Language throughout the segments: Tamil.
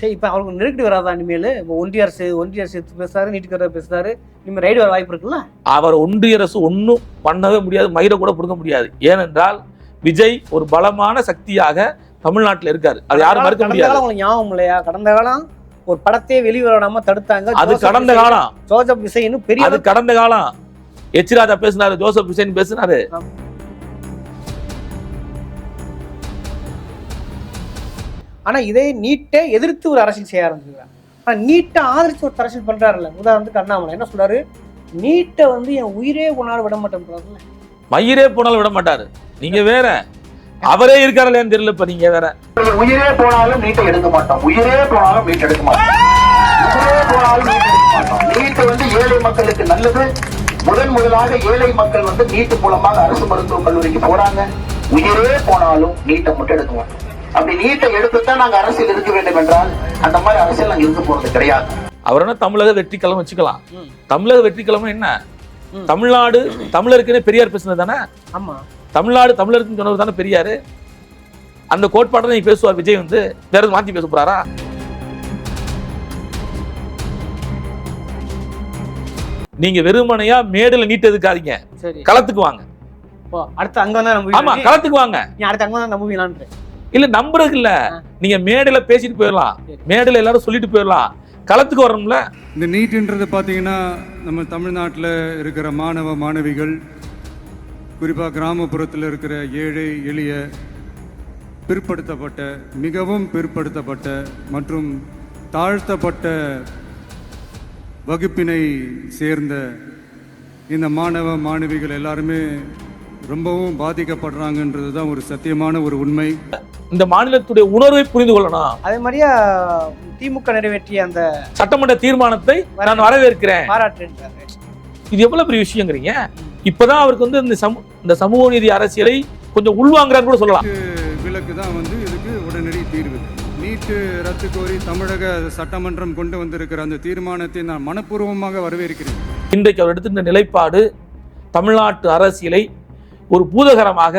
சரி இப்போ அவருக்கு நெருக்கடி வராதா இனிமேல்? இப்போ ஒன்றிய அரசு ஒன்றிய அரசு எடுத்து பேசுறாரு நீட்டுக்கு பேசுறாரு. இனிமேல் ரைடு வர வாய்ப்பு இருக்குல்ல? அவர் ஒன்றிய அரசு ஒன்றும் பண்ணவே முடியாது மயிரை கூட பிடுங்க முடியாது. ஏனென்றால் விஜய் ஒரு பலமான சக்தியாக தமிழ்நாட்டில் இருக்காரு. அது யாரும் மறுக்க முடியாது. உங்களுக்கு ஞாபகம் இல்லையா? கடந்த காலம் ஒரு படத்தையே வெளிவர விடாம தடுத்தாங்க அது கடந்த காலம். ஜோசப் விசைன்னு பெரிய அது கடந்த காலம். எச் ராஜா பேசினாரு ஜோசப் ஹுசேன் பேசினாரு. ஆனா இதே நீட்டை எதிர்த்து ஒரு அரசியல் செய்ய ஆரம்பிச்சிருக்காங்க. ஆனா நீட்டை ஆதரிச்சு ஒரு அரசியல் பண்றாருல்ல உதாரணத்துக்கு அண்ணாமலை. என்ன சொல்றாரு? நீட்டை வந்து என் உயிரே போனாலும் விட மாட்டேன்றாருல்ல மயிரே போனாலும் விட மாட்டாரு. நீங்க வேற. அவரே இருக்காருல்லையான்னு தெரியல இப்ப நீங்க வேற. உயிரே போனாலும் நீட்டை எடுக்க மாட்டோம். உயிரே போனாலும் நீட் எடுக்க மாட்டோம். உயிரே போனாலும் நீட் எடுக்க மாட்டோம். நீட் வந்து ஏழை மக்களுக்கு நல்லது. முதன் முதலாக ஏழை மக்கள் வந்து நீட் மூலமாக அரசு மருத்துவக் கல்லூரிக்கு போறாங்க. உயிரே போனாலும் நீட்டை மட்டும் எடுக்க மாட்டோம். அப்படி நீட்டை எடுத்துத்தான் நாங்க அரசியல் இருக்க வேண்டும் என்றால் அந்த மாதிரி அரசியல் நாங்க இருக்க போறது கிடையாது. அவர் என்ன தமிழக வெற்றிக்கிழமை வச்சுக்கலாம். தமிழக வெற்றிக்கிழமை என்ன. தமிழ்நாடு தமிழருக்குன்னு பெரியார் பேசுனது தானே? ஆமா. தமிழ்நாடு தமிழருக்குன்னு சொன்னவர் தானே பெரியாரு? அந்த கோட்பாட்டை தான் நீங்க பேசுவார் விஜய் வந்து. வேற மாத்தி பேச போறாரா? நீங்க வெறுமனையா மேடையில நீட்டு எதுக்காதீங்க. களத்துக்கு வாங்க. அடுத்து அங்க வந்தா ஆமா களத்துக்கு வாங்க. நீ அடுத்து அங்க வந்தா நம்புவீங்களான்ற இல்ல நம்புறதுக்கு இல்ல நீங்க மேடையில பேசிட்டு போயிடலாம். மேடையில எல்லாரும் சொல்லிட்டு போயிடலாம் களத்துக்கு வரணும்ல? இந்த நீட்ன்றது பார்த்தீங்கன்னா நம்ம தமிழ்நாட்டில் இருக்கிற மாணவ மாணவிகள் குறிப்பாக கிராமப்புறத்தில் இருக்கிற ஏழை எளிய பிற்படுத்தப்பட்ட மிகவும் பிற்படுத்தப்பட்ட மற்றும் தாழ்த்தப்பட்ட வகுப்பினை சேர்ந்த இந்த மாணவ மாணவிகள் எல்லாருமே ரொம்பவும் பாதிக்கப்படுறாங்கன்றது தான் ஒரு சத்தியமான ஒரு உண்மை. இந்த மாநிலத்துடைய உணர்வை புரிந்து கொள்ளணும்? அதே மாதிரியா திமுக நிறைவேற்றிய அந்த சட்டமன்ற தீர்மானத்தை நான் வரவேற்கிறேன். பாராட்டுன்றாரு இது எவ்வளவு பெரிய விஷயங்கிறீங்க? இப்பதான் அவருக்கு வந்து இந்த சமூ இந்த சமூக நீதி அரசியலை கொஞ்சம் உள்வாங்குறாரு கூட சொல்லலாம். விலக்கு தான் வந்து இதுக்கு உடனடி தீர்வு. நீட்டு ரத்து கோரி தமிழக சட்டமன்றம் கொண்டு வந்திருக்கிற அந்த தீர்மானத்தை நான் மனப்பூர்வமாக வரவேற்கிறேன். இன்றைக்கு அவர் எடுத்திருந்த நிலைப்பாடு தமிழ்நாட்டு அரசியலை ஒரு பூதகரமாக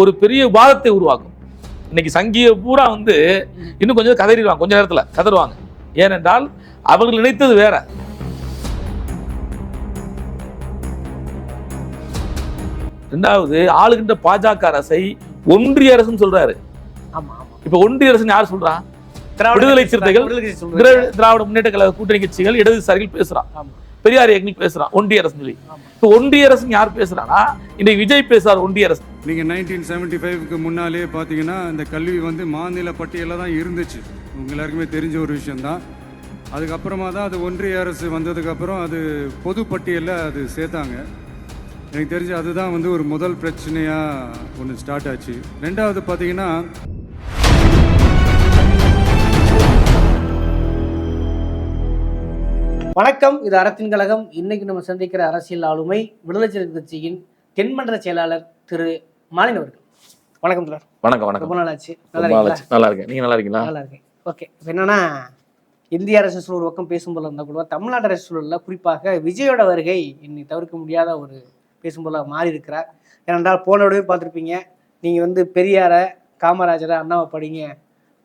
ஒரு பெரிய வாதத்தை உருவாக்கும். இன்னைக்கு சங்கிய பூரா வந்து இன்னும் கொஞ்சம் கதறிடுவாங்க கொஞ்ச நேரத்துல கதறுவாங்க. ஏனென்றால் அவர்கள் நினைத்தது வேற. ரெண்டாவது ஆளுகின்ற பாஜக அரசை ஒன்றிய அரசுன்னு சொல்றாரு. இப்ப ஒன்றிய அரசுன்னு யார் சொல்றா? திராவிட விடுதலை சிறுத்தைகள், திராவிட முன்னேற்ற கழக கூட்டணி கட்சிகள் இடதுசாரிகள் பேசுறான் ஆமா. பெரியார் எக்னிக் பேசுறான் ஒன்றிய அரசு சொல்லி இப்போ ஒன்றிய அரசு யார் பேசுறானா இன்னைக்கு விஜய் பேசுறார் ஒன்றிய அரசு. நீங்கள் நைன்டீன் செவன்டி ஃபைவ்க்கு முன்னாலே பார்த்தீங்கன்னா இந்த கல்வி வந்து மாநில பட்டியலில் தான் இருந்துச்சு. உங்க எல்லாருக்குமே தெரிஞ்ச ஒரு விஷயம்தான். அதுக்கப்புறமா தான் அது ஒன்றிய அரசு வந்ததுக்கப்புறம் அது பொது பட்டியலில் அது சேர்த்தாங்க. எனக்கு தெரிஞ்சு அதுதான் வந்து ஒரு முதல் பிரச்சனையாக ஒன்று ஸ்டார்ட் ஆச்சு. ரெண்டாவது பார்த்தீங்கன்னா வணக்கம். இது அறத்தின் கழகம். இன்னைக்கு நம்ம சந்திக்கிற அரசியல் ஆளுமை விடுதலை சிறுத்தை கட்சியின் தென்மன்ற செயலாளர் திரு மாலின் அவர்கள். வணக்கம் சார் வணக்கம் வணக்கம். ரொம்ப நாள் ஆச்சு நல்லா இருக்கேன். நீங்க நல்லா இருக்கீங்களா? நல்லா இருக்கேன். ஓகே. இப்போ என்னன்னா இந்திய அரசு சூழல் ஒரு பக்கம் பேசும்போது இருந்தால் கூட தமிழ்நாடு அரசு சூழலில் குறிப்பாக விஜயோட வருகை இன்னை தவிர்க்க முடியாத ஒரு பேசும்போல மாறி இருக்கிறார் ஏனென்றால் போன விடவே பார்த்துருப்பீங்க. நீங்கள் வந்து பெரியாரை காமராஜரை அண்ணாவை படிங்க.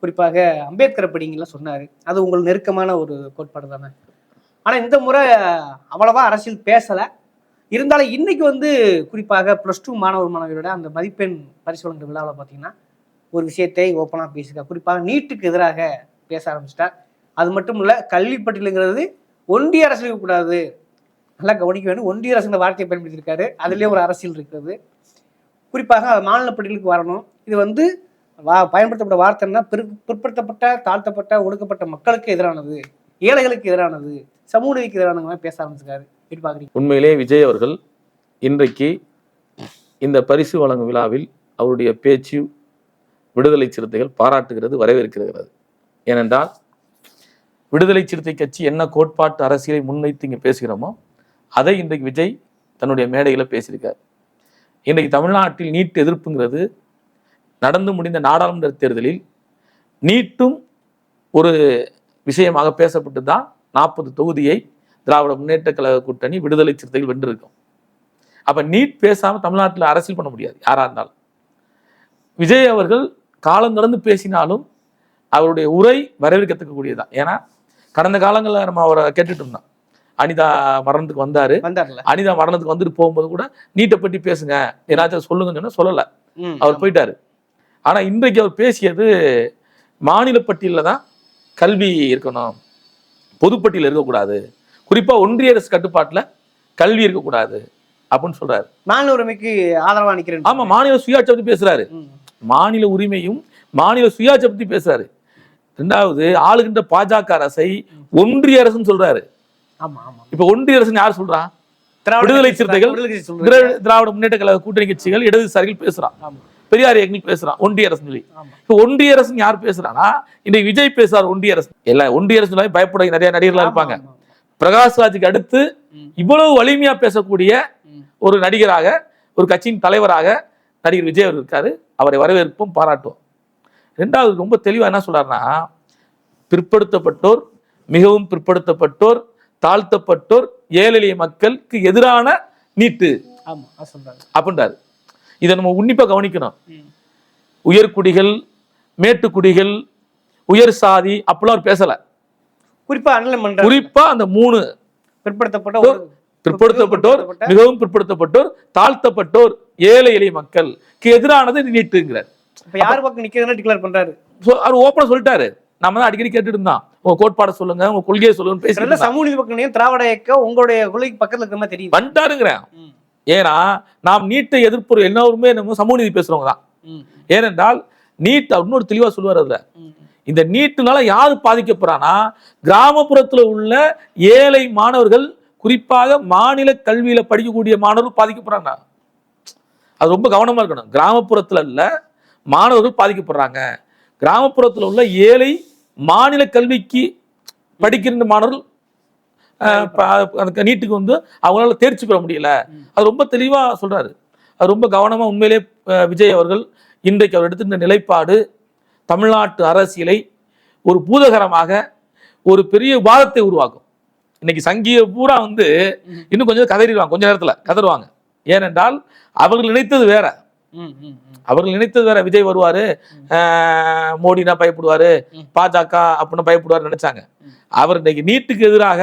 குறிப்பாக அம்பேத்கரை படிங்கலாம் சொன்னார். அது உங்களுக்கு நெருக்கமான ஒரு கோட்பாடு தானே? ஆனால் இந்த முறை அவ்வளவா அரசியல் பேசலை. இருந்தாலும் இன்னைக்கு வந்து குறிப்பாக ப்ளஸ் டூ மாணவர் மாணவியோட அந்த மதிப்பெண் பரிசு வழங்குற விழாவில் பார்த்தீங்கன்னா ஒரு விஷயத்தை ஓப்பனாக பேசியிருக்கார். குறிப்பாக நீட்டுக்கு எதிராக பேச ஆரம்பிச்சிட்டார். அது மட்டும் இல்லை கல்வி பட்டியலுங்கிறது ஒன்றிய அரசு இருக்கக்கூடாது. நல்லா கவனிக்க வேண்டும். ஒன்றிய அரசு இந்த வார்த்தையை பயன்படுத்தியிருக்காரு. அதுலேயே ஒரு அரசியல் இருக்கிறது. குறிப்பாக அது மாநில பட்டியலுக்கு வரணும். இது வந்து வா பயன்படுத்தப்பட்ட வார்த்தைன்னா பிற்படுத்தப்பட்ட தாழ்த்தப்பட்ட ஒடுக்கப்பட்ட மக்களுக்கு எதிரானது. ஏழைகளுக்கு எதிரானது. சமூக நீதிக்கு பேச ஆரம்பிச்சிருக்காரு. எப்படி பார்க்குறீங்க உண்மையிலே விஜய் அவர்கள் இன்றைக்கு இந்த பரிசு வழங்கும் விழாவில் அவருடைய பேச்சு விடுதலை சிறுத்தைகள் பாராட்டுகிறது வரவேற்கிறது. ஏனென்றால் விடுதலை சிறுத்தை கட்சி என்ன கோட்பாட்டு அரசியலை முன்வைத்து இங்கே பேசுகிறோமோ அதை இன்றைக்கு விஜய் தன்னுடைய மேடையில் பேசியிருக்கார். இன்றைக்கு தமிழ்நாட்டில் நீட் எதிர்ப்புங்கிறது நடந்து முடிந்த நாடாளுமன்ற தேர்தலில் நீட்டும் ஒரு விஷயமாக பேசப்பட்டு தான் நாற்பது தொகுதியை திராவிட முன்னேற்ற கழக கூட்டணி விடுதலை சிறுத்தைகள் வென்றிருக்கும். அப்ப நீட் பேசாம தமிழ்நாட்டில் அரசியல் பண்ண முடியாது யாரா இருந்தாலும். விஜய் அவர்கள் காலம் கடந்து பேசினாலும் அவருடைய உரை வரவேற்கத்தக்கக்கூடியதுதான். ஏன்னா கடந்த காலங்களில் நம்ம அவரை கேட்டுட்டு இருந்தோம். அனிதா மரணத்துக்கு வந்தாரு. அனிதா மரணத்துக்கு வந்துட்டு போகும்போது கூட நீட்டை பற்றி பேசுங்க. ஏதாச்சும் சொல்லுங்கன்னு சொன்னா சொல்லல. அவர் போயிட்டாரு. ஆனா இன்றைக்கு அவர் பேசியது மாநில பட்டியலில் தான் கல்வி இருக்கணும். பொதுப்பட்டியல் இருக்கக்கூடாது. குறிப்பா ஒன்றிய அரசு கட்டுப்பாட்டுல கல்வி இருக்கக்கூடாது அப்படின்னு சொல்றாரு. மாநில உரிமைக்கு ஆதரவா நிக்கிறேன் ஆமா மாநில சுயாட்சி பத்தி பேசுறாரு. மாநில உரிமையும் மாநில சுயாட்சி பத்தி பேசுறாரு. ரெண்டாவது ஆளுகின்ற பாஜக அரசை ஒன்றிய அரசுன்னு சொல்றாரு. ஆமா ஆமா. இப்ப ஒன்றிய அரசுன்னு யார் சொல்றா? விடுதலை சிறுத்தைகள், திராவிட முன்னேற்ற கழக கூட்டணி கட்சிகள் இடதுசாரிகள் பேசுறான் ஆமா. பெரியார் இயக்கங்கள் பேசுறான் ஒன்றிய அரசு சொல்லி. இப்ப ஒன்றிய அரசுன்னு யார் பேசுறானா இன்னைக்கு விஜய் பேசுறார் ஒன்றிய அரசு. எல்லாம் ஒன்றிய அரசு பயப்பட நிறைய நடிகர்களா இருப்பாங்க. ஆமா, ஆமா. பிரகாஷ் ராஜுக்கு அடுத்து. இவ்வளவு வலிமையா பேசக்கூடிய. ஒரு நடிகராக ஒரு கட்சியின் தலைவராக நடிகர் விஜய் அவர் இருக்காரு. அவரை வரவேற்போம் பாராட்டுவோம். ரெண்டாவது ரொம்ப தெளிவா என்ன சொல்றாருன்னா பிற்படுத்தப்பட்டோர் மிகவும் பிற்படுத்தப்பட்டோர் தாழ்த்தப்பட்டோர் ஏழை மக்களுக்கு எதிரான நீட்டு. அப்படின்றாரு. இதை நம்ம உன்னிப்பா கவனிக்கணும். உயர்குடிகள் மேட்டுக்குடிகள் உயர் சாதி அப்படிலாம் அவர் பேசல. குறிப்பா அண்ணல் குறிப்பா அந்த மூணு பிற்படுத்தப்பட்ட பிற்படுத்தப்பட்டோர் மிகவும் பிற்படுத்தப்பட்டோர் தாழ்த்தப்பட்டோர் ஏழை எளிய மக்களுக்கு எதிரானது நீட்டுங்கிறார் இப்ப யார் பக்கம் நிக்கிறதுன்னு டிக்ளேர் பண்றாரு? அவர் ஓப்பனா சொல்லிட்டாரு. நம்ம தான் அடிக்கடி கேட்டுட்டு இருந்தான் உங்க கோட்பாடை சொல்லுங்க உங்க கொள்கையை சொல்லுங்கன்னு நல்ல பேசிட்டு சமூக பக்கம் திராவிட இயக்கம் உங்களுடைய கொள்கைக்கு பக்கத்துல இருக்கிற மாதிரி தெரியுது. வந்துட்டாருங்கிறேன். ஏன்னா நாம் நீட்டை எதிர்ப்பு எல்லாருமே நம்ம சமூக நீதி பேசுறவங்க தான். ஏனென்றால் நீட் இன்னொரு தெளிவா சொல்லுவார் அதுல. இந்த நீட்டுனால யாரு பாதிக்கப்படுறானா கிராமப்புறத்துல உள்ள ஏழை மாணவர்கள் குறிப்பாக மாநில கல்வியில படிக்கக்கூடிய மாணவர்கள் பாதிக்கப்படுறாங்க. அது ரொம்ப கவனமா இருக்கணும். கிராமப்புறத்துல இல்ல மாணவர்கள் பாதிக்கப்படுறாங்க. கிராமப்புறத்துல உள்ள ஏழை மாநில கல்விக்கு படிக்கிற மாணவர்கள் அந்த நீட்டுக்கு வந்து அவங்களால தேர்ச்சி பெற முடியல. அது ரொம்ப தெளிவா சொல்றாரு. அது ரொம்ப கவனமா உண்மையிலே விஜய் அவர்கள் இன்றைக்கு அவர் எடுத்திருந்த நிலைப்பாடு தமிழ்நாட்டு அரசியலை ஒரு பூதகரமாக ஒரு பெரிய வாதத்தை உருவாக்கும். இன்னைக்கு சங்கிய பூரா வந்து இன்னும் கொஞ்சம் கதறிடுவாங்க கொஞ்ச நேரத்துல கதறுவாங்க. ஏனென்றால் அவர்கள் நினைத்தது வேற. அவர்கள் நினைத்தது வேற. விஜய் வருவாரு மோடினா பயப்படுவாரு. பாஜக அப்படின்னு பயப்படுவாரு நினைச்சாங்க. அவர் இன்னைக்கு நீட்டுக்கு எதிராக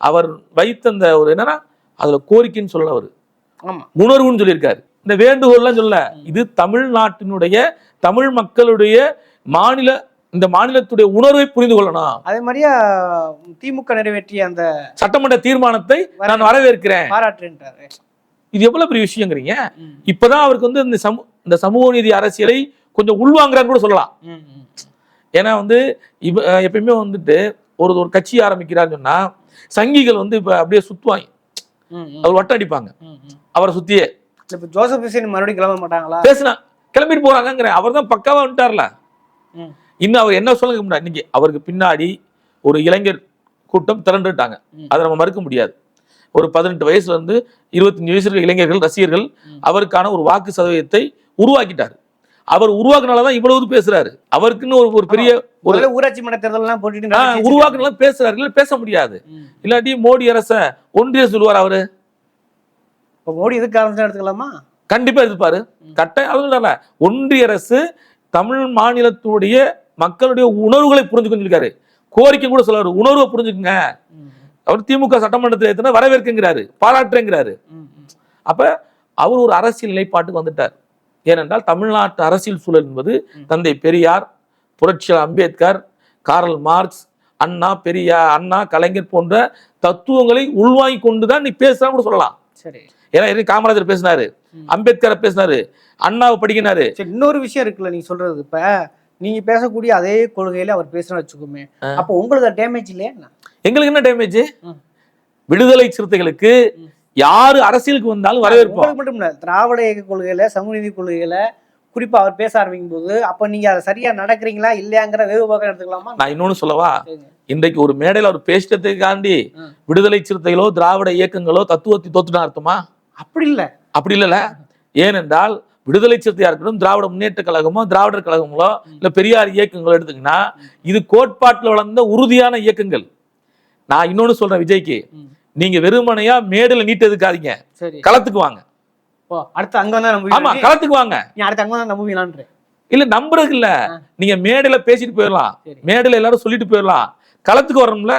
அவர் வைத்த அந்த ஒரு என்னன்னா அதுல கோரிக்கைன்னு சொல்ல அவர். உணர்வுன்னு சொல்லியிருக்காரு. இந்த வேண்டுகோள்லாம் சொல்ல இது தமிழ்நாட்டினுடைய தமிழ் மக்களுடைய மாநில இந்த மாநிலத்துடைய உணர்வை புரிந்து கொள்ளணும்? அதே மாதிரியா திமுக நிறைவேற்றிய அந்த சட்டமன்ற தீர்மானத்தை நான் வரவேற்கிறேன். பாராட்டுன்றாரு. இது எவ்வளவு பெரிய விஷயங்கிறீங்க? இப்பதான் அவருக்கு வந்து இந்த சமூ இந்த சமூக நீதி அரசியலை கொஞ்சம் உள்வாங்குறான்னு கூட சொல்லலாம். ஏன்னா வந்து இவ எப்பயுமே வந்துட்டு ஒரு ஒரு கட்சி ஆரம்பிக்கிறான்னு சொன்னா சங்கிகள் வந்து இப்ப அப்படியே சுத்துவாங்க. அவர் வட்டம் அடிப்பாங்க. அவரை சுத்தியே. இப்ப ஜோசப் ஹுசேன் மறுபடியும் கிளம்ப மாட்டாங்களா? பேசினா கிளம்பிட்டு போறாங்கிறேன் அவர் தான் பக்காவா வந்துட்டார்ல? இன்னும் அவர் என்ன சொல்லுங்க முடியாது இன்னைக்கு அவருக்கு பின்னாடி ஒரு இளைஞர் கூட்டம் திரண்டுட்டாங்க. அதை நம்ம மறுக்க முடியாது. ஒரு பதினெட்டு வயசுல இருந்து இருபத்தஞ்சு வயசுல இருக்க இளைஞர்கள் ரசிகர்கள். அவருக்கான ஒரு வாக்கு சதவீதத்தை உருவாக்கிட்டார். அவர் உருவாக்குனாலதான் இவ்வளவு பேசுறாரு. அவருக்குன்னு ஒரு ஒரு பெரிய ஒரு ஊராட்சி மன்ற தேர்தல் எல்லாம் போட்டுட்டு ஆஹ், நடத்தி உருவாக்குனால பேசுறாரு. இல்ல பேச முடியாது. இல்லாட்டி மோடி அரச ஒன்றிய சொல்லுவார் அவரு. மோடி எதுக்கு எடுத்துக்கலாமா? கண்டிப்பா இருப்பாரு கட்டாயம் அதுல ஒன்றிய அரசு தமிழ் மாநிலத்துடைய மக்களுடைய உணர்வுகளை புரிஞ்சுக்கணும் சொல்லிருக்காரு கோரிக்கை கூட சொல்றாரு உணர்வை புரிஞ்சுக்குங்க. அவர் திமுக சட்டமன்றத்தில் எத்தனை வரவேற்குங்கிறாரு. பாராட்டுங்கிறாரு ம். அப்ப அவர் ஒரு அரசியல் நிலைப்பாட்டுக்கு வந்துட்டார். ஏனென்றால் தமிழ்நாட்டு அரசியல் சூழல் என்பது தந்தை பெரியார் புரட்சியாளர் அம்பேத்கர் காரல் மார்க்ஸ் அண்ணா பெரியார் அண்ணா கலைஞர் போன்ற தத்துவங்களை உள்வாங்கி கொண்டுதான் நீ பேசுறான்னு கூட சொல்லலாம் சரி ஏன்னா காமராஜர் பேசினாரு. அம்பேத்கரை பேசினாரு அண்ணாவை படிக்கினாரு சரி இன்னொரு விஷயம் இருக்குல்ல நீங்க சொல்றது இப்ப நீங்க பேசக்கூடிய அதே கொள்கையில அவர் பேசுறா வச்சுக்கோமே அப்ப உங்களுக்கு டேமேஜ் இல்லையா? எங்களுக்கு என்ன டேமேஜ். விடுதலை சிறுத்தைகளுக்கு. யாரு அரசியலுக்கு வந்தாலும் வரவேற்போம். உங்களுக்கு மட்டும் இல்ல திராவிட இயக்க கொள்கையில சமூக நீதி கொள்கையில குறிப்பா அவர் பேச ஆரம்பிக்கும் போது அப்ப நீங்க அதை சரியா நடக்கிறீங்களா இல்லையாங்கிற வேவு பார்க்க எடுத்துக்கலாமா? நான் இன்னொன்னு சொல்லவா. இன்றைக்கு ஒரு மேடையில அவர் பேசிட்டதுக்காண்டி. விடுதலை சிறுத்தைகளோ திராவிட இயக்கங்களோ தத்துவத்தை தோத்துனா அர்த்தமா? அப்படி இல்ல. அப்படி இல்லைல்ல. ஏனென்றால் விடுதலை சிறுத்தையா இருக்கட்டும் திராவிட முன்னேற்ற கழகமோ திராவிடர் கழகங்களோ இல்ல பெரியார் இயக்கங்களோ எடுத்தீங்கன்னா இது கோட்பாட்டுல வளர்ந்த உறுதியான இயக்கங்கள். நான் இன்னொன்னு சொல்றேன் விஜய்க்கு. நீங்க வெறுமனையா மேடையில நீட்டு எதுக்காதீங்க களத்துக்கு வாங்க. அடுத்து அங்க வந்தா ஆமா களத்துக்கு வாங்க. அடுத்து அங்க வந்தா நம்புவீங்களான்ற இல்ல நம்புறதுக்கு இல்ல நீங்க மேடையில பேசிட்டு போயிடலாம். மேடையில எல்லாரும் சொல்லிட்டு போயிடலாம். களத்துக்கு வரணும்ல.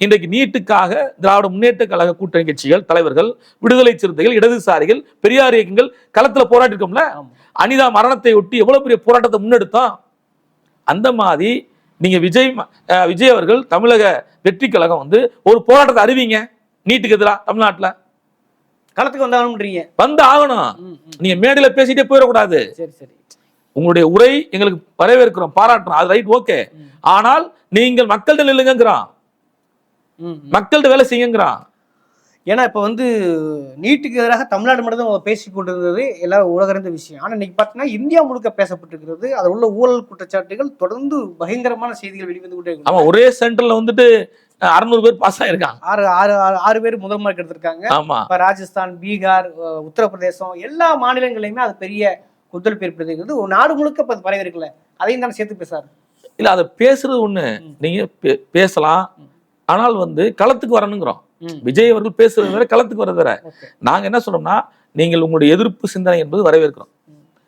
இன்றைக்கு நீட்டுக்காக திராவிட முன்னேற்ற கழக கூட்டணி கட்சிகள் தலைவர்கள் விடுதலை சிறுத்தைகள் இடதுசாரிகள் பெரியார் இயக்கங்கள் களத்துல போராட்டி இருக்கோம்ல. ஆமா. அனிதா மரணத்தை ஒட்டி எவ்வளவு பெரிய போராட்டத்தை முன்னெடுத்தோம் அந்த மாதிரி நீங்க விஜய் விஜய் அவர்கள் தமிழக வெற்றி கழகம் வந்து ஒரு போராட்டத்தை அறிவிங்க. நீட்டுக்கு எதிராக தமிழ்நாட்டுல? களத்துக்கு வந்தாகணும்ன்றீங்க. வந்து ஆகணும். நீங்க மேடையில பேசிட்டே போயிடக்கூடாது. சரி சரி. உங்களுடைய உரை எங்களுக்கு வரவேற்கிறோம் பாராட்டுறோம். அது ரைட் ஓகே. ஆனால் நீங்கள் மக்கள்கிட்ட நில்லுங்கிறான். மக்கள்கிட்ட வேலை செய்யுங்கிறான். ஏன்னா இப்போ வந்து நீட்டுக்கு எதிராக தமிழ்நாடு மட்டும் தான் பேசி கொண்டிருந்தது. எல்லாரும் உலகறிந்த விஷயம். ஆனால் இன்னைக்கு பார்த்தீங்கன்னா இந்தியா முழுக்க பேசப்பட்டிருக்கிறது. அதில் உள்ள ஊழல் குற்றச்சாட்டுகள் தொடர்ந்து பயங்கரமான செய்திகள் வெளிவந்து கொண்டே ஆமா இருக்கு ஒரே சென்டர்ல வந்துட்டு அறுநூறு பேர் பாஸ் ஆயிருக்காங்க. ஆறு ஆறு ஆறு- பேர் முதல் மார்க் எடுத்திருக்காங்க. ஆமா. இப்போ ராஜஸ்தான் பீகார் உத்தரப்பிரதேசம் எல்லா மாநிலங்களையுமே அது பெரிய ஒத்துழைப்பு ஏற்படுத்திருக்கிறது ஒரு நாடு முழுக்க இப்போ பரவி இருக்குல்ல அதையும் தானே சேர்த்து பேசாரு இல்ல அதை பேசுறது ஒண்ணு. நீங்க பேசலாம். ஆனால் வந்து களத்துக்கு வரணுங்கிறோம். விஜய் அவர்கள் பேசுறது வேற களத்துக்கு வர்றது வேற. நாங்க என்ன சொல்றோம்னா நீங்கள் உங்களுடைய எதிர்ப்பு சிந்தனை என்பது வரவேற்கிறோம்.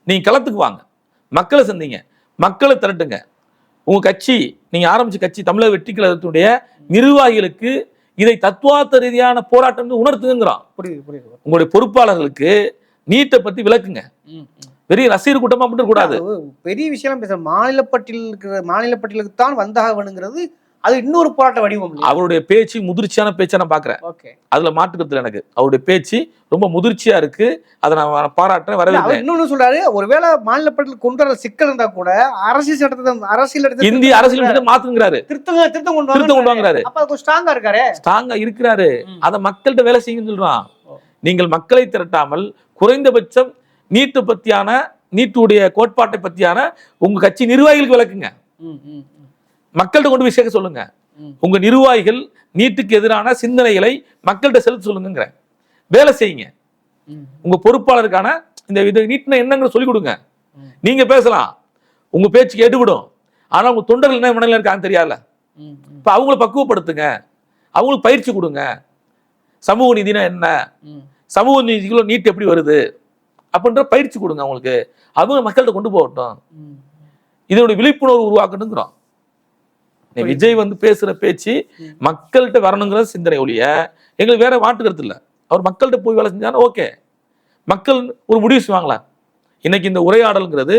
நீங்க களத்துக்கு வாங்க. மக்களை சந்திங்க. மக்களை திரட்டுங்க. உங்க கட்சி நீங்க ஆரம்பிச்ச கட்சி தமிழக வெற்றி கழகத்துடைய நிர்வாகிகளுக்கு இதை தத்துவார்த்த ரீதியான போராட்டம் உணர்த்துங்கிறோம் புரியுது புரியுது உங்களுடைய பொறுப்பாளர்களுக்கு நீட்டை பத்தி விளக்குங்க. பெரிய ரசிகர் கூட்டமா மட்டும் கூடாது பெரிய விஷயம் பேசுற மாநில பட்டியல் இருக்கிற மாநில பட்டியலுக்கு தான் வந்தாக வேணுங்கிறது அது இன்னொரு போராட்ட வடிவம்? அவருடைய பேச்சு முதிர்ச்சியான பேச்சை நான் பாக்குறேன். ஓகே. அதுல மாற்றுக்கிறது எனக்கு. அவருடைய பேச்சு ரொம்ப முதிர்ச்சியா இருக்கு. அதை நான் பாராட்டுறேன் வரவேற்கிறேன். இன்னொன்னு சொல்றாரு ஒருவேளை மாநில பட்டியல் கொண்டு வர சிக்கல் இருந்தா கூட அரசியல் சட்டத்தை அரசியல் இந்திய அரசியல் சட்டத்தை மாத்துங்கிறாரு. திருத்தங்க திருத்தம் கொண்டு திருத்தம் கொண்டு வாங்க வாங்குறாரு. அப்ப கொஞ்சம் ஸ்ட்ராங்கா இருக்காரு. ஸ்ட்ராங்கா இருக்கிறாரு. அதை மக்கள்கிட்ட வேலை செய்யுன்னு சொல்றான். நீங்கள் மக்களை திரட்டாமல் குறைந்தபட்சம் நீட்டு பத்தியான நீட்டுடைய கோட்பாட்டை பத்தியான உங்க கட்சி நிர்வாகிகளுக்கு விளக்குங்க. மக்கள்கிட்ட கொண்டு போய் சேர்க்க சொல்லுங்க. உங்க நிர்வாகிகள் நீட்டுக்கு எதிரான சிந்தனைகளை மக்கள்கிட்ட செலுத்த சொல்லுங்க வேலை செய்யுங்க. உங்க பொறுப்பாளருக்கான இந்த இது நீட்னா என்னங்கிற சொல்லி கொடுங்க. நீங்க பேசலாம். உங்க பேச்சு கேட்டுவிடும் ஆனா உங்க தொண்டர்கள் என்ன மனநிலை இருக்காங்க தெரியாதுல இப்ப அவங்கள பக்குவப்படுத்துங்க. அவங்களுக்கு பயிற்சி கொடுங்க. சமூக நீதினா என்ன. சமூக நீதிக்குள்ள நீட் எப்படி வருது? அப்படின்ற பயிற்சி கொடுங்க அவங்களுக்கு. அவங்க மக்கள்கிட்ட கொண்டு போகட்டும். இதோட விழிப்புணர்வு உருவாக்கணுங்கிறோம். விஜய் வந்து பேசுற பேச்சு. மக்கள்கிட்ட வரணுங்கிற சிந்தனை ஒழிய எங்களுக்கு வேற மாற்று கருத்து இல்ல. அவர் மக்கள்கிட்ட போய் வேலை செஞ்சாலும் ஓகே. மக்கள் ஒரு முடிவு செய்வாங்களா? இன்னைக்கு இந்த உரையாடல்ங்கிறது.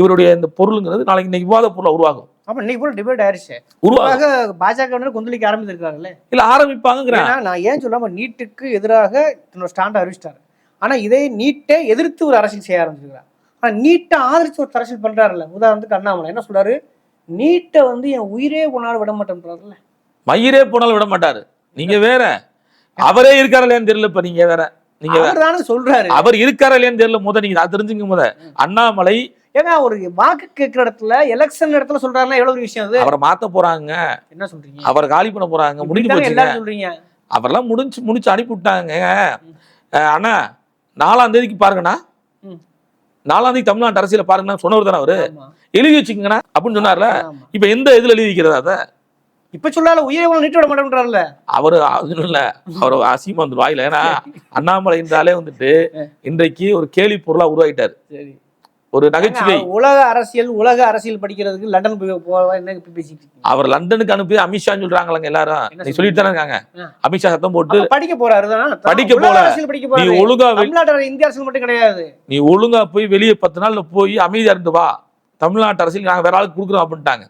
இவருடைய இந்த பொருளுங்கிறது நாளைக்கு இன்னைக்கு விவாத பொருளா உருவாகும். அப்ப இன்னைக்கு போல டிபேட் ஆயிருச்சு. அதுக்காக பாஜக கொந்தளிக்க ஆரம்பிச்சிருக்காருல்ல இல்ல ஆரம்பிப்பாங்கிறேன் ஏன்னா நான் ஏன் சொல்லாம நீட்டுக்கு எதிராக தன்னோட ஸ்டாண்ட் அறிவிச்சிட்டாரு. ஆனா இதே நீட்டை எதிர்த்து ஒரு அரசியல் செய்ய ஆரம்பிச்சிருக்காரு ஆனா நீட்டை ஆதரிச்சு ஒரு அரசியல் பண்றாருல்ல. உதாரணத்துக்கு அண்ணாமலை. என்ன சொல்றாரு? நீட்டை வந்து என் உயிரே போனாலும் விட மாட்டேன்றாருல்ல. மயிரே போனாலும் விட மாட்டாரு. நீங்க வேற. அவரே இருக்காரா இல்லையான்னு தெரியல இப்ப நீங்க வேற. நீங்க சொல்றாரு. அவர் இருக்காரா இல்லையான்னு தெரியல முத நீங்க அதை தெரிஞ்சுங்க முத. அண்ணாமலை. ஏங்க ஒரு வாக்கு கேட்கிற இடத்துல எலெக்ஷன் இடத்துல சொல்றாருன்னா எவ்வளவு ஒரு விஷயம் அது? அவரை மாத்த போறாங்க. என்ன சொல்றீங்க? அவரை காலி பண்ண போறாங்க. முடிஞ்சு எல்லாரும் சொல்றீங்க. அவரெல்லாம் முடிஞ்சு முடிச்சு அனுப்பி விட்டாங்க அண்ணா நாலாம் தேதிக்கு பாருங்கண்ணா. நாலாம் தேதி தமிழ்நாட்டு அரசியல பாருங்கண்ணா சொன்னவர் தானே அவரு. எழுதி வச்சுக்கங்கண்ணா அப்படின்னு சொன்னார்ல. இப்ப எந்த இதுல எழுதி வைக்கிறதா அத? இப்ப சொல்லால உயிரை நீட்டு விட மாட்டேன்றாருல்ல அவரு இல்ல. அவர் அசிங்கமா வந்துடும் வாயில. ஏன்னா அண்ணாமலை என்றாலே வந்துட்டு இன்றைக்கு ஒரு கேலி பொருளா உருவாயிட்டாரு. ஒரு நகைச்சுவை. உலக அரசியல் உலக அரசியல் படிக்கிறதுக்கு லண்டன் போய் அவர் லண்டனுக்கு அனுப்பி அமித்ஷான்னு சொல்றாங்களங்க எல்லாரும். நீ சொல்லிட்டு தானே இருக்காங்க. அமித்ஷா சத்தம் போட்டு படிக்க போறாரு? படிக்க போல. அரசியல் படிக்க நீ போறாரு. ஒழுங்கா இந்திய அரசியல் மட்டும் கிடையாது. நீ ஒழுங்கா போய் வெளியே பத்து நாள்ல போய் அமைதியா இருந்து வா. தமிழ்நாட்டு அரசியல் நாங்க வேற ஆளுக்கு கொடுக்குறோம் அப்படின்ட்டாங்க.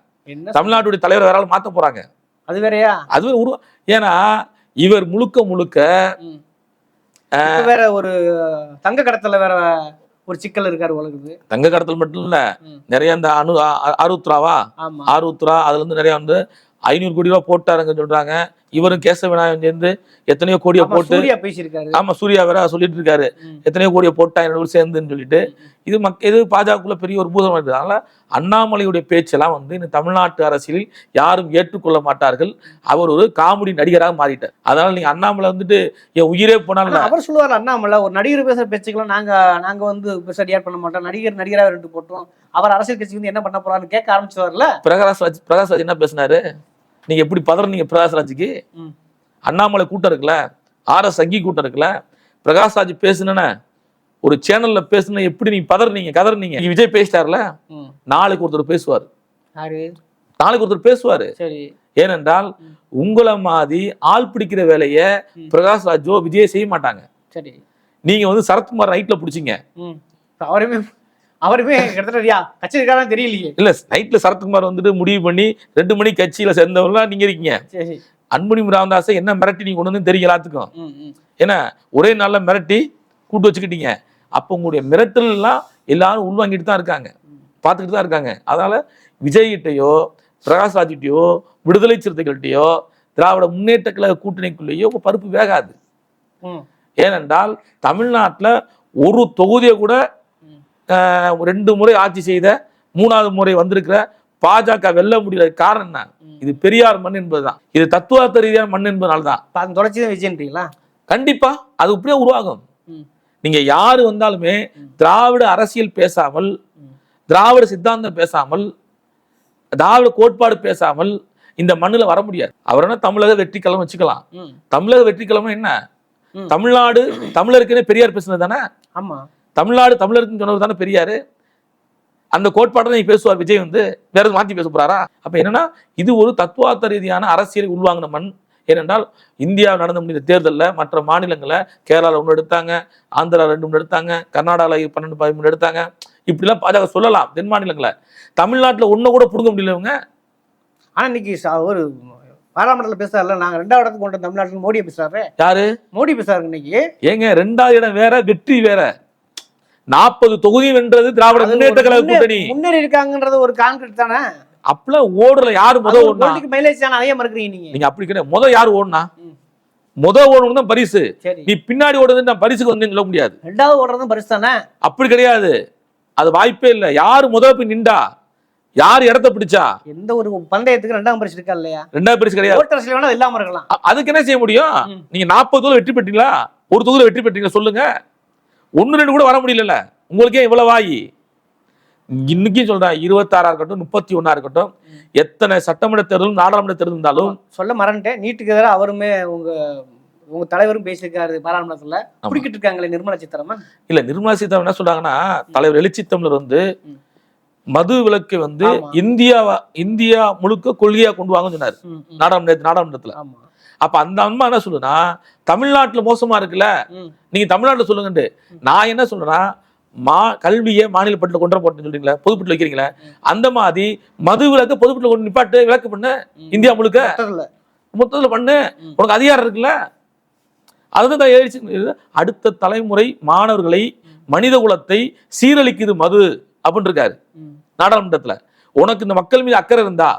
தமிழ்நாட்டுடைய தலைவர் வேற ஆள் மாத்த போறாங்க. அது வேறயா? உருவா ஏன்னா இவர் முழுக்க முழுக்க வேற ஒரு தங்க கடத்தல வேற ஒரு சிக்கல் இருக்காரு உலகுது தங்க கடத்தல் மட்டும் இல்ல. நிறைய இந்த அணு ஆருத்ராவா ஆருத்ரா அதுல இருந்து நிறைய வந்து ஐநூறு கோடி ரூபாய் போட்டாருங்க சொல்றாங்க. இவரும் கேசவ விநாயகம் சேர்ந்து எத்தனையோ கோடியை போட்டு பேசியிருக்காரு. ஆமா சூர்யா வேற சொல்லிட்டு இருக்காரு. எத்தனையோ கோடியை போட்டா என்னோட சேர்ந்துன்னு சொல்லிட்டு. இது மக் இது பாஜகக்குள்ள பெரிய ஒரு பூதம் இருக்குது அதனால அண்ணாமலையுடைய பேச்செல்லாம் வந்து இந்த தமிழ்நாட்டு அரசியலில் யாரும் ஏற்றுக்கொள்ள மாட்டார்கள். அவர் ஒரு காமெடி நடிகராக மாறிட்டார். அதனால நீங்க அண்ணாமலை வந்துட்டு என் உயிரே போனாலும் அவர் சொல்லுவார் அண்ணாமலை ஒரு நடிகர் பேசுற பேச்சுக்கெல்லாம் நாங்க நாங்க வந்து பெருசா ரியாக்ட் பண்ண மாட்டோம். நடிகர் நடிகரா ரெண்டு போட்டோம். அவர் அரசியல் கட்சி வந்து என்ன பண்ண போறாருன்னு கேட்க ஆரம்பிச்சுவார்ல பிரகாஷ் பிரகாஷ் என்ன பேசினாரு? நீங்க எப்படி பதறீங்க பிரகாஷ் ராஜுக்கு? ம். அண்ணாமலை கூட்டம் இருக்குல்ல ஆர்எஸ் சங்கி கூட்டம் இருக்குல்ல பிரகாஷ் ராஜ் பேசுனேன்னு ஒரு சேனல்ல பேசுன எப்படி நீங்க பதறீங்க கதறீங்க விஜய் பேசிட்டார்ல. நாளைக்கு ஒருத்தர் பேசுவார். நாளைக்கு ஒருத்தர் பேசுவாரு. ஏனென்றால் உங்களை மாதிரி ஆள் பிடிக்கிற வேலையை. பிரகாஷ் ராஜோ விஜய் செய்ய மாட்டாங்க. சரி. நீங்க வந்து சரத்குமார் நைட்ல பிடிச்சிங்க. அவருமே அவருமே கிட்டத்தட்ட யா கட்சிக்காரன் தெரியலையே. இல்ல நைட்ல சரத்குமார் வந்துட்டு முடிவு பண்ணி ரெண்டு மணி கட்சியில சேர்ந்தவங்களாம் நீங்க இருக்கீங்க. அன்புமணி ராமதாஸை என்ன மிரட்டி நீங்க கொண்டு வந்து எல்லாத்துக்கும்? ம் ஏன்னா ஒரே நாள்ல மிரட்டி கூட்டு வச்சுக்கிட்டீங்க. அப்போ உங்களுடைய மிரட்டல் எல்லாம் எல்லாரும் உள்வாங்கிட்டு தான் இருக்காங்க. பார்த்துக்கிட்டு தான் இருக்காங்க. அதனால விஜய்கிட்டயோ பிரகாஷ் ராஜ்கிட்டயோ விடுதலை சிறுத்தைகள்கிட்டயோ திராவிட முன்னேற்ற கழக கூட்டணிக்குள்ளேயோ உங்க பருப்பு வேகாது. ஏனென்றால் தமிழ்நாட்டுல ஒரு தொகுதியை கூட ரெண்டு முறை ஆட்சி செய்த மூணாவது முறை வந்திருக்கிற பாஜக வெல்ல முடியல காரணம் என்ன. இது பெரியார் மண் என்பதுதான். இது தத்துவார்த்த ரீதியான மண் என்பதனால தான் தொடர்ச்சி தான் விஜயன்றீங்களா? கண்டிப்பா அது இப்படியே உருவாகும். நீங்க யாரு வந்தாலுமே. திராவிட அரசியல் பேசாமல். திராவிட சித்தாந்தம் பேசாமல் திராவிட கோட்பாடு பேசாமல் இந்த மண்ணுல வர முடியாது. அவர் என்ன தமிழக வெற்றி கழகம் வச்சுக்கலாம் தமிழக வெற்றி கழகம் என்ன. தமிழ்நாடு தமிழருக்குன்னு பெரியார் பேசுனது தானே? ஆமா. தமிழ்நாடு தமிழருக்குன்னு சொன்னவர் தானே பெரியாரு. அந்த கோட்பாட்டை தான் பேசுவார் விஜய் வந்து வேற எதுவும் மாத்தி பேச போறாரா? அப்ப என்னன்னா இது ஒரு தத்துவார்த்த ரீதியான அரசியலை உள்வாங்கின மண். ஏனென்றால் இந்தியாவில் நடந்த முடிந்த தேர்தலில் மற்ற மாநிலங்களை கேரளாவில் ஒன்று எடுத்தாங்க ஆந்திரா ரெண்டு மூணு எடுத்தாங்க கர்நாடகாவில் பன்னெண்டு பதிமூணு எடுத்தாங்க. இப்படிலாம் பாஜக சொல்லலாம் தென் மாநிலங்களை. தமிழ்நாட்டில் ஒன்று கூட பிடுங்க முடியல இவங்க ஆனா இன்னைக்கு ஒரு பாராளுமன்றத்தில் பேசுறாருல நாங்க ரெண்டாவது இடத்துக்கு கொண்டு வந்த தமிழ்நாட்டுக்கு மோடியை பேசுறாரு. யாரு? மோடி பேசுறாரு இன்னைக்கு. ஏங்க ரெண்டாவது இடம் வேற வெற்றி வேற. நாற்பது தொகுதி வென்றது திராவிட முன்னேற்ற கழக கூட்டணி. முன்னேறி இருக்காங்கன்றது ஒரு கான்கிரீட் தானே? அப்பெல்லாம் ஓடுல யாரு முதல் ஓடுனா? மைலேஜ் தானே அதையே மறுக்கிறீங்க நீங்க. நீங்க அப்படி கிடையாது. முத யார் ஓடுனா. முத ஓடணும் தான் பரிசு. நீ பின்னாடி ஓடுறது நான் பரிசுக்கு வந்து சொல்ல முடியாது. ரெண்டாவது ஓடுறதும் பரிசு தானே? அப்படி கிடையாது. அது வாய்ப்பே இல்லை. யாரு முத போய் நின்றா? யார் இடத்த பிடிச்சா? எந்த ஒரு பந்தயத்துக்கு ரெண்டாம் பரிசு இருக்கா இல்லையா? ரெண்டாவது பரிசு கிடையாது. ஓட்டு அரசியல் வேணா இல்லாம இருக்கலாம். அதுக்கு என்ன செய்ய முடியும். நீங்க நாற்பது தொகுதி வெற்றி பெற்றீங்களா? ஒரு தொகுதியில் வெற்றி பெற்றீங்களா சொல்லுங்க. ஒன்னு ரெண்டு கூட வர முடியல உங்களுக்கே இவ்வளவு வாயி இன்னைக்கும் சொல்றேன் இருபத்தாறா இருக்கட்டும் முப்பத்தி ஒண்ணா இருக்கட்டும் எத்தனை சட்டமன்ற தேர்தலும் நாடாளுமன்ற தேர்தல் இருந்தாலும் சொல்ல மறந்துட்டேன். நீட்டுக்கு எதிராக அவருமே உங்க உங்க தலைவரும் பேசியிருக்காரு பாராளுமன்றத்துல. குடிக்கிட்டு இருக்காங்களே நிர்மலா சீதாராமன்? இல்ல நிர்மலா சீதாராமன் என்ன சொல்றாங்கன்னா தலைவர் எழுச்சி தமிழர் வந்து. மது விலக்கை வந்து ஆமா. இந்தியாவா இந்தியா முழுக்க கொள்கையா கொண்டு வாங்கன்னு சொன்னார். நாடாளுமன்ற நாடாளுமன்றத்துல. ஆமா. அப்ப அந்த அம்மா என்ன சொல்லுனா தமிழ்நாட்டுல மோசமா இருக்குல்ல. நீங்க தமிழ்நாட்டுல சொல்லுங்கன்ட்டு நான் என்ன சொல்றேன்னா மா கல்வியை மாநில பட்டியல கொண்டு போட்டு சொல்றீங்களா பொதுப்பட்டியல் வைக்கிறீங்களா அந்த மாதிரி மது விலக்க பொதுப்பட்டியல கொண்டு நிப்பாட்டு விலக்கு பண்ணு. இந்தியா முழுக்க மொத்தத்துல. பண்ணு. உனக்கு அதிகாரம் இருக்குல்ல அதுதான் எழுச்சி அடுத்த தலைமுறை மாணவர்களை மனித குலத்தை சீரழிக்குது மது அப்படின்னு இருக்காரு. நாடாளுமன்றத்துல உனக்கு இந்த மக்கள் மீது அக்கறை இருந்தா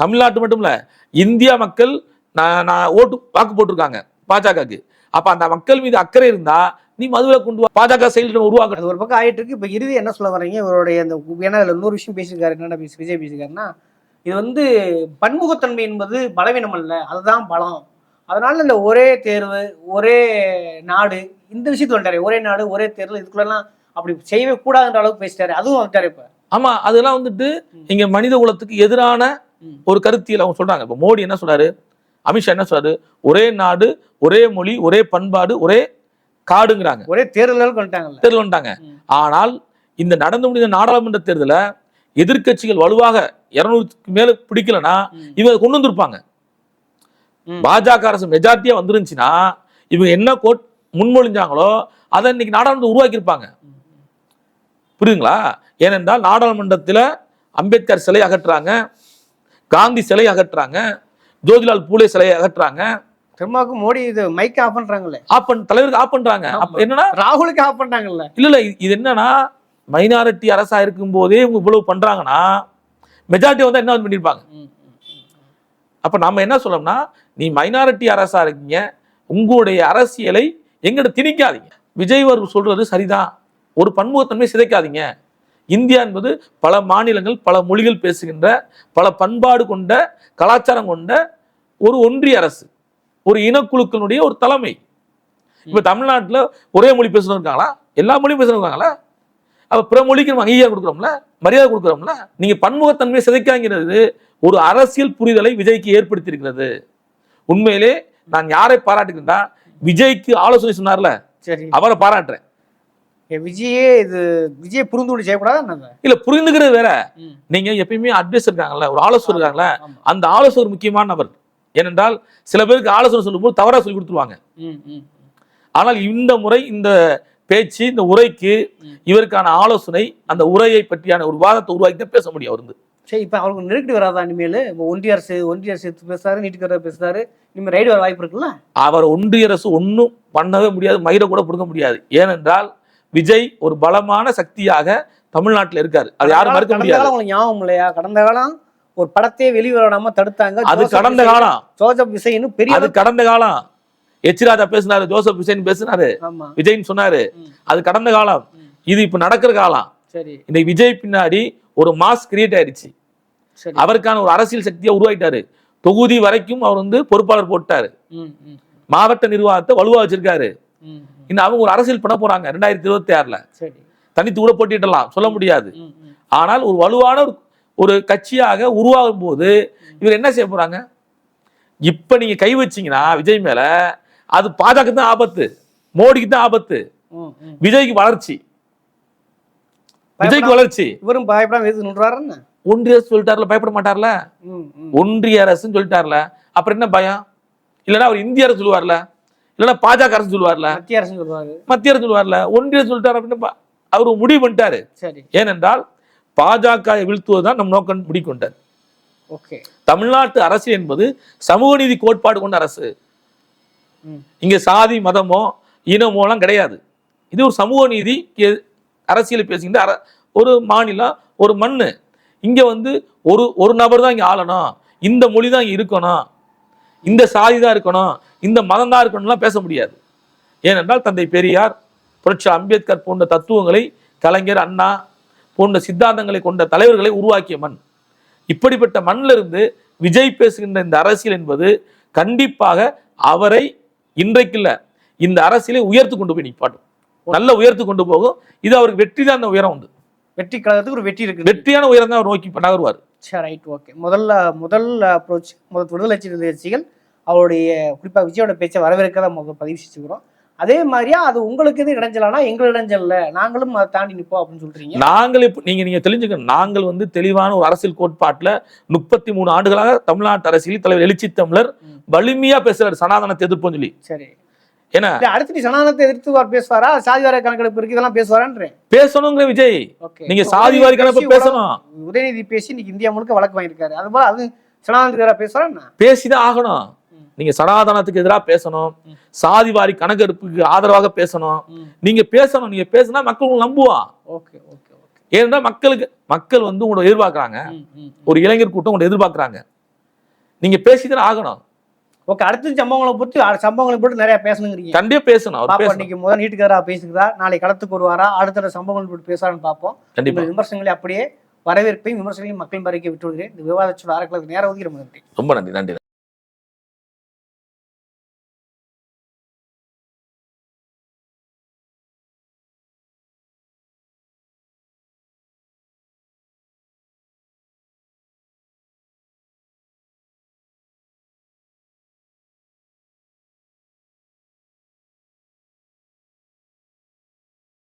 தமிழ்நாட்டு மட்டும் இல்ல இந்தியா மக்கள் நான் நான் ஓட்டு வாக்கு போட்டிருக்காங்க பாஜகவுக்கு. அப்ப அந்த மக்கள் மீது அக்கறை இருந்தா நீ மதுவை கொண்டு வா பாஜக செயல் உருவாக்க அது ஒரு பக்கம் ஆயிட்டு இருக்கு. இப்ப இறுதி என்ன சொல்ல வர்றீங்க? இவருடைய அந்த ஏன்னா இதுல இன்னொரு விஷயம் பேசியிருக்காரு. என்னடா பேசி விஜய் பேசியிருக்காருன்னா இது வந்து பன்முகத்தன்மை என்பது பலவீனம் அல்ல அதுதான் பலம். அதனால இந்த ஒரே தேர்வு ஒரே நாடு இந்த விஷயத்துல வந்துட்டாரு. ஒரே நாடு ஒரே தேர்வு இதுக்குள்ளெல்லாம் அப்படி செய்யவே கூடாதுன்ற அளவுக்கு பேசிட்டாரு. அதுவும் வந்துட்டாரு இப்ப. ஆமா அதெல்லாம் வந்துட்டு இங்க மனித குலத்துக்கு எதிரான. ஒரு கருத்தியல் அவங்க சொல்றாங்க. இப்ப மோடி என்ன சொல்றாரு? அமித்ஷா என்ன சொல்றாரு? ஒரே நாடு ஒரே மொழி ஒரே பண்பாடு ஒரே காடுங்கிறாங்க. ஒரே தேர்தலுக்கு வந்துட்டாங்கல்ல. தேர்தல் ம். ஆனால் இந்த நடந்து முடிந்த நாடாளுமன்ற தேர்தல எதிர்க்கட்சிகள் வலுவாக இருநூறுக்கு மேல பிடிக்கலனா ம். இவங்க கொண்டு வந்திருப்பாங்க. பாஜக அரசு மெஜாரிட்டியா வந்துருந்துச்சுன்னா இவங்க என்ன கோட் முன்மொழிஞ்சாங்களோ அதை இன்னைக்கு நாடாளுமன்றம் உருவாக்கியிருப்பாங்க. புரியுதுங்களா? ஏனென்றால் நாடாளுமன்றத்தில் அம்பேத்கர் சிலை அகற்றுறாங்க காந்தி சிலை அகற்றுறாங்க ஜோதிலால் பூலே சிலையை அகற்றுறாங்க. திருமாவுக்கு மோடி இது மைக் ஆஃப் பண்றாங்கல்ல. ஆப் பண் தலைவருக்கு ஆப் பண்றாங்க. அப்ப என்னன்னா? ராகுலுக்கு ஆஃப் பண்றாங்கல்ல. இல்ல இல்ல இது- என்னன்னா மைனாரிட்டி அரசா இருக்கும் போதே இவங்க இவ்வளவு பண்றாங்கன்னா மெஜாரிட்டி வந்து என்ன பண்ணிருப்பாங்க? அப்ப நம்ம என்ன சொல்லணும்னா நீ மைனாரிட்டி அரசா இருக்கீங்க உங்களுடைய அரசியலை எங்கிட்ட திணிக்காதீங்க. விஜய் அவர் சொல்றது சரிதான். ஒரு பன்முகத்தன்மை சிதைக்காதீங்க. இந்தியா என்பது பல மாநிலங்கள் பல மொழிகள் பேசுகின்ற பல பண்பாடு கொண்ட கலாச்சாரம் கொண்ட ஒரு ஒன்றிய அரசு ஒரு இனக்குழுக்களுடைய ஒரு தலைமை. இப்ப தமிழ்நாட்டுல ஒரே மொழி பேசுறவங்க இருக்காங்களா? எல்லா மொழியும் பேசுறவங்க இருக்காங்களா? அப்ப பிற மொழிக்கு நம்ம அங்கீகாரம் கொடுக்குறோம்ல? மரியாதை கொடுக்குறோம்ல? நீங்க பன்முகத்தன்மையை சிதைக்காங்கிறது ஒரு அரசியல் புரிதலை விஜய்க்கு ஏற்படுத்தியிருக்கிறது. உண்மையிலே நான் யாரை பாராட்டுகிறேன்னா விஜய்க்கு ஆலோசனை சொன்னார்ல சரி. அவரை பாராட்டுறேன். விஜயே இது விஜய் புரிந்துணி செய்யக்கூடாது இல்ல புரிந்துக்கிறது வேற. நீங்க எப்பயுமே அட்வைஸ் இருக்காங்கல்ல ஒரு ஆலோசகர் இருக்காங்கல்ல. அந்த ஆலோசகர் முக்கியமான நபர் ஏனென்றால் சில பேருக்கு ஆலோசனை சொல்லும்போது தவறா சொல்லி கொடுத்துருவாங்க. ஆனால் இந்த முறை இந்த பேச்சு இந்த உரைக்கு. இவருக்கான ஆலோசனை அந்த உரையை பற்றியான ஒரு வாதத்தை உருவாக்கி தான் பேச முடியும் அவர் வந்து சரி இப்போ அவருக்கு நெருக்கடி வராதா இனிமேல் இப்போ ஒன்றிய அரசு ஒன்றிய அரசு பேசுறாரு நீட்டுக்கிற பேசுறாரு இனிமேல் ரைடு வர வாய்ப்பு இருக்குல்ல அவர் ஒன்றிய அரசு ஒன்றும் பண்ணவே முடியாது மயிரை கூட கொடுக்க முடியாது ஏனென்றால் விஜய் ஒரு பலமான சக்தியாக தமிழ்நாட்டில் இருக்காரு. அது யாரும் மறுக்க முடியாது. உங்களுக்கு ஞாபகம் இல்லையா? கடந்த காலம் ஒரு படத்தையே வெளிவராம தடுத்தாங்க அது கடந்த காலம். ஜோசப் விசைன்னு பெரிய அது கடந்த காலம். எச் ராஜா பேசினாரு ஜோசப் ஹுசேன் பேசினாரு. விஜய்னு சொன்னாரு. அது கடந்த காலம். இது இப்ப நடக்கிற காலம். சரி. இன்னைக்கு விஜய் பின்னாடி ஒரு மாஸ் கிரியேட் ஆயிடுச்சு. அவருக்கான ஒரு அரசியல் சக்தியை உருவாக்கிட்டாரு தொகுதி வரைக்கும் அவர் வந்து பொறுப்பாளர் போட்டாரு. மாவட்ட நிர்வாகத்தை வலுவா வச்சிருக்காரு. இன்னும் அவங்க ஒரு அரசியல் பண்ண போறாங்க ரெண்டாயிரத்தி இருபத்தி ஆறுல. தனித்து கூட போட்டியிடலாம் சொல்ல முடியாது. ஆனால் ஒரு வலுவான ஒரு- ஒரு கட்சியாக உருவாகும் போது இவர் என்ன செய்ய போறாங்க? இப்ப நீங்க கை வச்சீங்கன்னா விஜய் மேல அது பாஜக தான் ஆபத்து மோடிக்கு தான் ஆபத்து. விஜய்க்கு வளர்ச்சி. விஜய்க்கு வளர்ச்சி. இவரும் பயப்படாம நின்றாருன்னு ஒன்றிய அரசு சொல்லிட்டார்ல பயப்பட மாட்டார்ல. ஒன்றிய அரசுன்னு சொல்லிட்டார்ல. அப்புறம் என்ன பயம்? இல்லைன்னா அவர் இந்திய அரசு சொல்லுவார்ல? இல்லைன்னா பாஜக அரசு சொல்லுவார்ல? மத்திய அரசு சொல்லுவாரு மத்திய அரசு சொல்லுவார்ல? ஒன்றிய சொல்லிட்டார் அப்படின்னு அவர் முடிவு பண்ணிட்டாரு. சரி. ஏனென்றால் பாஜக வீழ்த்துவதுதான் நம் நோக்கம் முடிவு கொண்டார் ஓகே. தமிழ்நாட்டு அரசு என்பது சமூக நீதி கோட்பாடு கொண்ட அரசு. இங்க சாதி மதமோ இனமோ எல்லாம் கிடையாது. இது ஒரு சமூக நீதி அரசியலை பேசுகின்ற அர- ஒரு மாநிலம் ஒரு மண்ணு. இங்க வந்து ஒரு ஒரு நபர் தான் இங்க ஆளணும். இந்த மொழி தான் இங்க இருக்கணும். இந்த சாதி தான் இருக்கணும். இந்த மதம் தான் இருக்கணும்லாம் பேச முடியாது. ஏனென்றால் தந்தை பெரியார் புரட்சி அம்பேத்கர் போன்ற தத்துவங்களை கலைஞர் அண்ணா போன்ற சித்தாந்தங்களை கொண்ட தலைவர்களை உருவாக்கிய மண். இப்படிப்பட்ட மண்ணில் இருந்து விஜய் பேசுகின்ற இந்த அரசியல் என்பது கண்டிப்பாக அவரை இன்றைக்கு இல்ல இந்த அரசியலை உயர்த்து கொண்டு போய் நிப்பாட்டும் நல்ல உயர்த்து கொண்டு போகும். இது அவருக்கு வெற்றி தான் அந்த உயரம் உண்டு. வெற்றி கழகத்துக்கு ஒரு வெற்றி இருக்கு வெற்றியான உயரம் தான் அவர் நோக்கி நகருவார். சரி ரைட் ஓகே முதல்ல முதல் அப்ரோச் முதல் விடுதலை சிறுத்தைகள் அவருடைய குறிப்பாக விஜயோட பேச்சை வரவேற்க முதல் பதிவு செஞ்சுக்கிறோம். அதே மாதிரியா அது உங்களுக்கு எது இடைஞ்சலானா எங்கள் இடைஞ்சல்ல. நாங்களும் அதை தாண்டி நிற்போம் அப்படின்னு சொல்றீங்க. நாங்கள் இப்போ நீங்க நீங்க தெரிஞ்சுக்கணும். நாங்கள் வந்து தெளிவான ஒரு அரசியல் கோட்பாட்டுல முப்பத்தி மூணு ஆண்டுகளாக தமிழ்நாட்டு அரசியல் தலைவர் எழுச்சி தமிழர். வலிமையா பேசுறாரு. சனாதனத்தை எதிர்ப்புன்னு சொல்லி. சரி. ஏன்னா அடுத்து சனாதனத்தை எதிர்த்து பேசுவாரா? சாதிவார கணக்கெடுப்பு இருக்கு இதெல்லாம் பேசுவாரான்றேன். பேசணுங்கிற விஜய். நீங்க சாதி வாரி கணக்கு பேசி பேசணும். உதயநிதி பேசி இன்னைக்கு இந்தியா முழுக்க வழக்கு வாங்கியிருக்காரு. அது போல அது சனாதனத்துக்கு பேசுவாரா பேசிதான் ஆகணும். நீங்க சனாதனத்துக்கு எதிராக பேசணும். சாதிவாரி கணக்கெடுப்புக்கு ஆதரவாக பேசணும். நீங்க பேசணும். நீங்க பேசினா மக்கள் உங்களை நம்புவான் ஓகே ஓகே ஓகே. ஏன்னா மக்களுக்கு மக்கள் வந்து உங்களை எதிர்பார்க்கறாங்க. ஒரு இளைஞர் கூட்டம் உங்களை எதிர்பார்க்கறாங்க. நீங்க பேசிதான் ஆகணும். ஓகே அடுத்த சம்பவங்களை பொறுத்து சம்பவங்களை போட்டு நிறைய பேசணுங்கிறீங்க. கண்டிப்பா பேசணும். அவர் இன்னைக்கு முதல் நீட்டுக்காரா பேசுகிறா நாளை களத்துக்கு வருவாரா அடுத்த சம்பவங்கள் போட்டு பேசுறான்னு பார்ப்போம் கண்டிப்பா. விமர்சனங்களை அப்படியே வரவேற்பையும் விமர்சனங்களையும் மக்கள் மறைக்க விட்டு விடுகிறேன் இந்த விவாதச்சோட அறக்கலக்கு நேரம் ஒதுக்கி ரொம்ப நன்றி. ரொம்ப நன்றி. நன்றி.